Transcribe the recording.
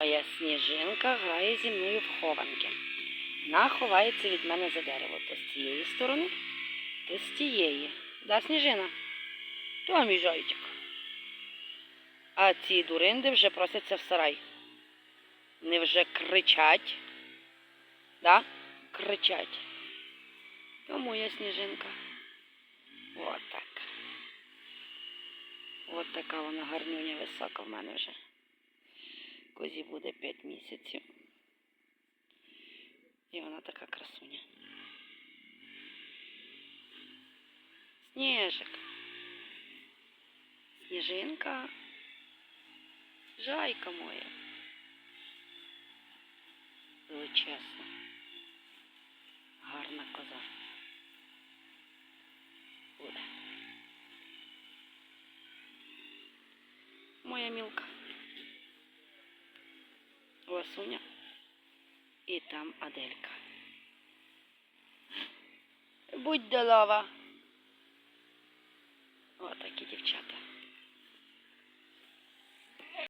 Моя сніжинка грає зі мною в хованки. Вона ховається від мене за дерево то з цієї сторони, то з тієї. Да, сніжина? То мій зайчик. А ці дуринди вже просяться в сарай. Вони вже кричать. Да? Кричать. То моя сніжинка. От так. От така вона гарнюня висока в мене вже. Козі буде 5 місяців. І вона така красуня. Сніжик. Сніжинка. Жайка моя. Величезна. Гарна коза. Буде. Моя мілка. Ласуня. І там Аделька. Будь здорова. Отакі дівчата.